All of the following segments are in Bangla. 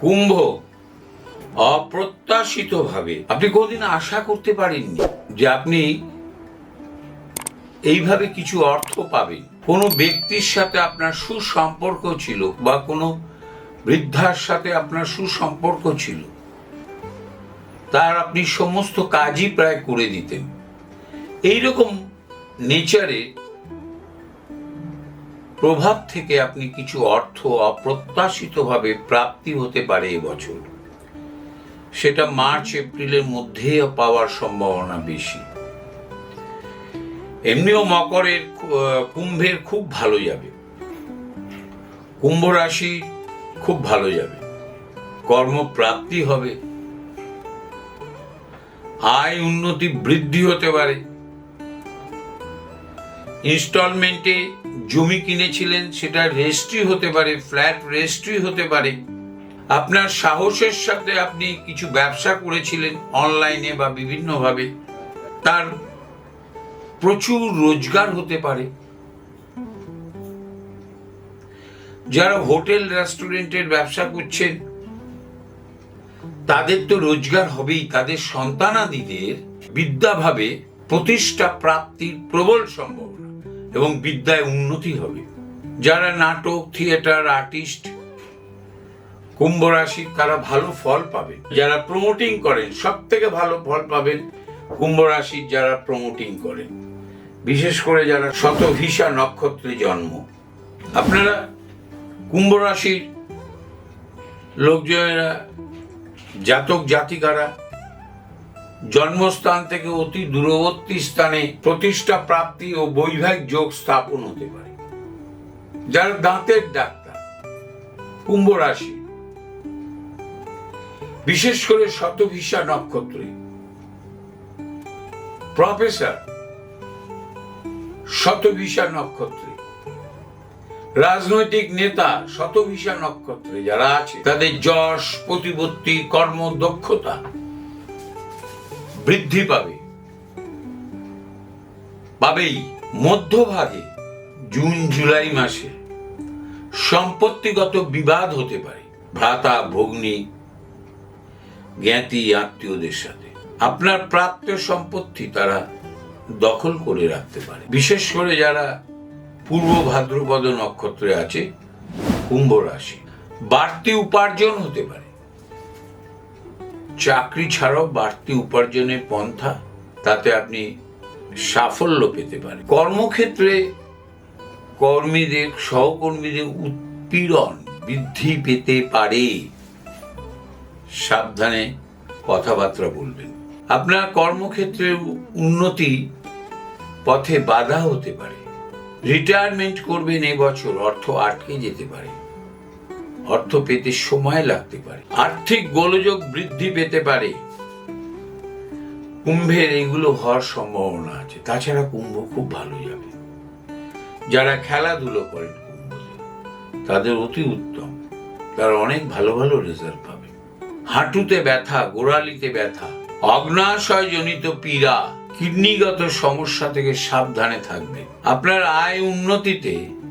কুম্ভ অপ্রত্যাশিত ভাবে আপনি কোনদিন আশা করতে পারেননি যে আপনি এইভাবে কিছু অর্থ পাবেন। কোনো ব্যক্তির সাথে আপনার সুসম্পর্ক ছিল বা কোনো বৃদ্ধার সাথে আপনার সুসম্পর্ক ছিল, তার আপনি সমস্ত কাজই প্রায় করে দিতেন। এইরকম নেচারে প্রভাব থেকে আপনি কিছু অর্থ অপ্রত্যাশিতভাবে প্রাপ্তি হতে পারে এবছর। সেটা মার্চ, এপ্রিলের মধ্যে পাওয়ার সম্ভাবনা বেশি। এমনিও মকরের কুম্ভের খুব ভালো যাবে। কুম্ভ রাশি খুব ভালো যাবে। কর্মপ্রাপ্তি হবে। আয় উন্নতি বৃদ্ধি হতে পারে। ইনস্টলমেন্টে জমি কিনেছিলেন, সেটা রেজিস্ট্রি হতে পারে, ফ্ল্যাট রেজিস্ট্রি হতে পারে। আপনার সাহসের সাথে আপনি কিছু ব্যবসা করেছিলেন অনলাইনে বা বিভিন্নভাবে। তার প্রচুর রোজগার হতে পারে। যারা হোটেল, রেস্টুরেন্টের ব্যবসা করছেন, তাদের তো রোজগার হবেই। তাদের সন্তানাদিদের বিদ্যাভাবে প্রতিষ্ঠা প্রাপ্তির প্রবল সম্ভাবনা। এবং বিদ্যায় উন্নতি হবে। যারা নাটক, থিয়েটার, আর্টিস্ট, কুম্ভ রাশি, তারা ভালো ফল পাবেন। যারা প্রমোটিং করেন সব থেকে ভালো ফল পাবেন কুম্ভ রাশির যারা প্রমোটিং করেন। বিশেষ করে যারা শতভিসা নক্ষত্রে জন্ম। আপনারা কুম্ভ রাশির লোকজনেরা, জাতক, জাতিকারা জন্মস্থান থেকে অতি দূরবর্তী স্থানে প্রতিষ্ঠা, প্রাপ্তি ও বৈবাহিক যোগ স্থাপন হতে পারে। যারা দাঁতের ডাক্তার, কুম্ভ রাশি, বিশেষ করে শতভিসা নক্ষত্রে। প্রফেসর, শতভিসা নক্ষত্রে। রাজনৈতিক নেতা, শতভিসা নক্ষত্রে যারা আছে, তাদের যশ, প্রতিপত্তি, কর্ম, দক্ষতা বৃদ্ধি পাবে। পাবেই মধ্যভাগে জুন, জুলাই মাসে। সম্পত্তিগত বিবাদ হতে পারে, ভ্রাতা, ভগ্নী, জ্ঞাতি, আত্মীয়দের সাথে। আপনার প্রাপ্ত সম্পত্তি তারা দখল করে রাখতে পারে। বিশেষ করে যারা পূর্ব ভাদ্রপদ নক্ষত্রে আছে, কুম্ভ রাশি। বাড়তি উপার্জন হতে পারে। চাকরি ছাড়াও বাড়তি উপার্জনের পন্থা, তাতে আপনি সাফল্য পেতে পারেন। কর্মক্ষেত্রে কর্মীদের, সহকর্মীদের উৎপীড়ন বৃদ্ধি পেতে পারে। সাবধানে কথাবার্তা বলবেন। আপনার কর্মক্ষেত্রে উন্নতি পথে বাধা হতে পারে। রিটায়ারমেন্ট করবেন এবছর অর্থ আটকে যেতে পারে। অর্থ পেতে সময় লাগতে পারে। আর্থিক গোলযোগ বৃদ্ধি পেতে পারে। কুম্ভের এগুলো হওয়ার সম্ভাবনা আছে। তাছাড়া কুম্ভ খুব ভালো যাবে। যারা খেলাধুলো করেন তাদের অতি উত্তম। তারা অনেক ভালো ভালো রেজাল্ট পাবে। হাঁটুতে ব্যথা, গোড়ালিতে ব্যথা অগ্নাশয় জনিত পীড়া, কিডনিগত সমস্যা থেকে সাবধানে থাকবে। আপনার আয় উন্নতিতে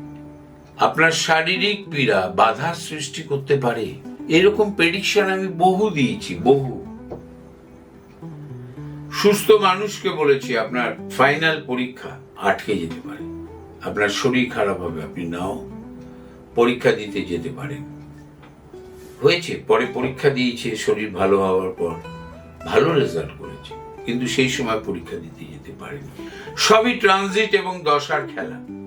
আপনার শারীরিক পীড়া বাধা সৃষ্টি করতে পারে। এরকম প্রেডিকশন আমি বহু দিয়েছি, বহু। সুস্থ মানুষকে বলেছি, আপনার ফাইনাল পরীক্ষা আটকে যেতে পারে। আপনার শরীর খারাপ হবে, আপনি নাও পরীক্ষা দিতে যেতে পারেন। হয়েছে, পরে পরীক্ষা দিয়েছে, শরীর ভালো হওয়ার পর ভালো রেজাল্ট করেছে, কিন্তু সেই সময় পরীক্ষা দিতে যেতে পারেনি। সবই ট্রানজিট এবং দশার খেলা।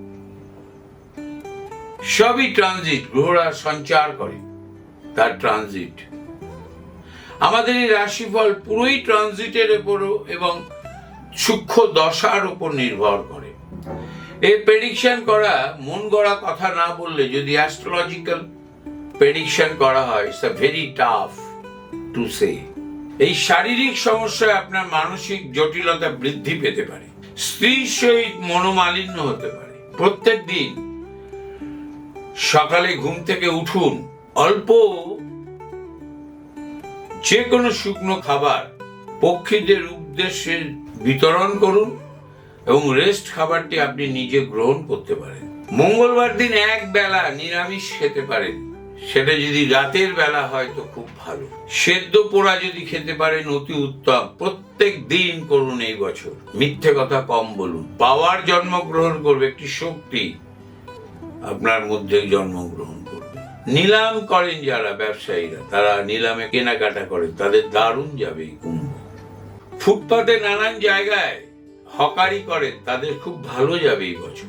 সবই ট্রানজিট গ্রহরা সঞ্চার করে তার ট্রানজিট আমাদের এই রাশিফল পুরোই ট্রানজিটের উপর এবং সূক্ষ্ম দশার উপর নির্ভর করে। এই প্রেডিকশন করা, মন গড়া কথা না বললে যদি অ্যাস্ট্রোলজিক্যাল প্রেডিকশন করা হয় it's a very tough to say এই শারীরিক সমস্যায় আপনার মানসিক জটিলতা বৃদ্ধি পেতে পারে। স্ত্রীর সহিত মনোমালিন্য হতে পারে। প্রত্যেক দিন সকালে ঘুম থেকে উঠুন। অল্প যে কোনো শুকনো খাবার পক্ষীদের উদ্দেশ্যে বিতরণ করুন এবং রেস্ট খাবারটি আপনি নিজে গ্রহণ করতে পারেন। মঙ্গলবার দিন এক বেলা নিরামিষ খেতে পারেন। সেটা যদি রাতের বেলা হয় তো খুব ভালো। সেদ্ধ পোড়া যদি খেতে পারেন, অতি উত্তম। প্রত্যেক দিন করুন এই বছর। মিথ্যে কথা কম বলুন। পাওয়ার জন্মগ্রহণ করবে একটি শক্তি। আপনার মধ্যে জন্মগ্রহণ করবে। নিলাম করেন যারা ব্যবসায়ীরা, তারা নিলামে কেনাকাটা করেন, তাদের দারুণ যাবে এই কুম্ভ। ফুটপাতে নানান জায়গায় হকারি করেন, তাদের খুব ভালো যাবে এই বছর।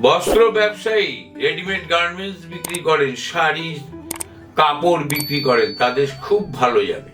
বস্ত্র ব্যবসায়ী, রেডিমেড গার্মেন্টস বিক্রি করেন, শাড়ি, কাপড় বিক্রি করেন, তাদের খুব ভালো যাবে।